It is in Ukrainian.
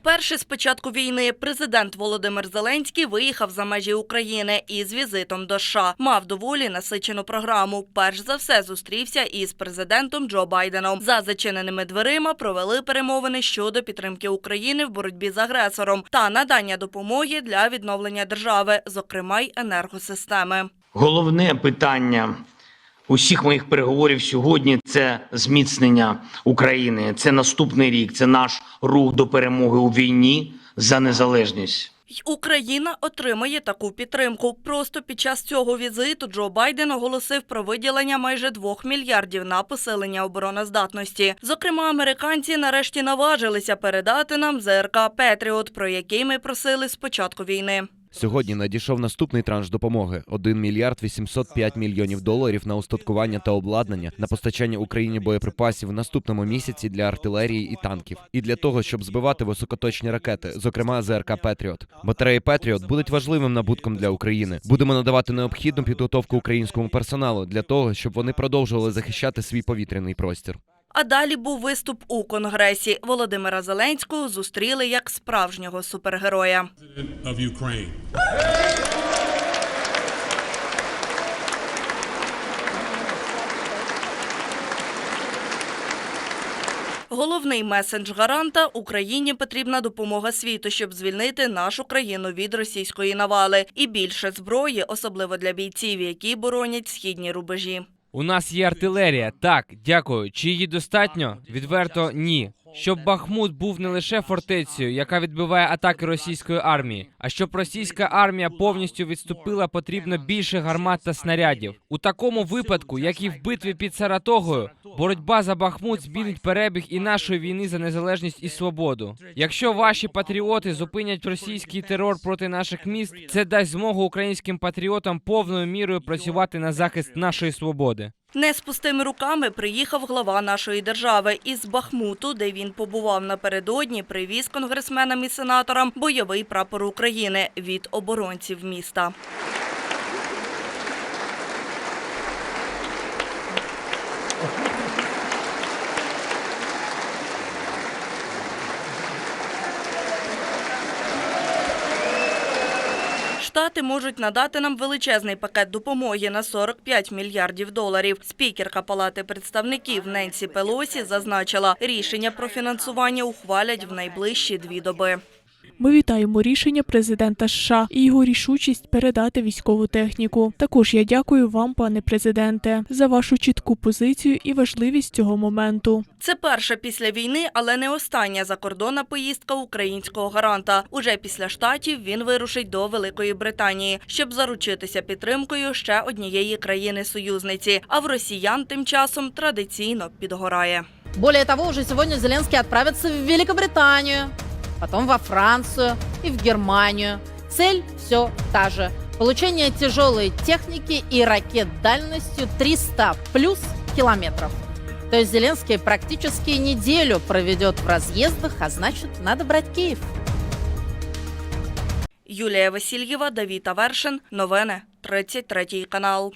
Вперше з початку війни президент Володимир Зеленський виїхав за межі України із візитом до США. Мав доволі насичену програму. Перш за все зустрівся із президентом Джо Байденом. За зачиненими дверима провели перемовини щодо підтримки України в боротьбі з агресором та надання допомоги для відновлення держави, зокрема й енергосистеми. Головне питання усіх моїх переговорів сьогодні це зміцнення України. Це наступний рік, це наш рух до перемоги у війні за незалежність. Україна отримає таку підтримку. Просто під час цього візиту Джо Байден оголосив про виділення майже 2 мільярдів на посилення обороноздатності. Зокрема, американці нарешті наважилися передати нам ЗРК Петріот, про який ми просили з початку війни. Сьогодні надійшов наступний транш допомоги: 1 мільярд 805 мільйонів доларів на устаткування та обладнання на постачання Україні боєприпасів в наступному місяці для артилерії і танків, і для того, щоб збивати високоточні ракети, зокрема ЗРК Петріот. Батареї Петріот будуть важливим набутком для України. Будемо надавати необхідну підготовку українському персоналу для того, щоб вони продовжували захищати свій повітряний простір. А далі був виступ у конгресі. Володимира Зеленського зустріли як справжнього супергероя. Головний месендж гаранта Україні потрібна допомога світу, щоб звільнити нашу країну від російської навали і більше зброї, особливо для бійців, які боронять східні рубежі. У нас є артилерія. Так, дякую. Чи її достатньо? Відверто ні. Щоб Бахмут був не лише фортецею, яка відбиває атаки російської армії, а щоб російська армія повністю відступила, потрібно більше гармат та снарядів. У такому випадку, як і в битві під Саратогою, боротьба за Бахмут змінить перебіг і нашої війни за незалежність і свободу. Якщо ваші патріоти зупинять російський терор проти наших міст, це дасть змогу українським патріотам повною мірою працювати на захист нашої свободи. Не з пустими руками приїхав глава нашої держави із Бахмуту, де він побував напередодні, привіз конгресменам і сенаторам бойовий прапор України від оборонців міста. Штати можуть надати нам величезний пакет допомоги на 45 мільярдів доларів. Спікерка Палати представників Ненсі Пелосі зазначила, рішення про фінансування ухвалять в найближчі дві доби. Ми вітаємо рішення президента США і його рішучість передати військову техніку. Також я дякую вам, пане президенте, за вашу чітку позицію і важливість цього моменту. Це перша після війни, але не остання закордонна поїздка українського гаранта. Уже після штатів він вирушить до Великої Британії, щоб заручитися підтримкою ще однієї країни-союзниці. А в росіян тим часом традиційно підгорає. Более того, уже сегодня Зеленский отправится в Великобританию, потом во Францию и в Германию. Цель все та же. Получение тяжелой техники и ракет дальностью 300 плюс километров. То есть Зеленский практически неделю проведет в разъездах, а значит, надо брать Киев. Юлія Васильєва, Давід Авершин. Новини 33 канал.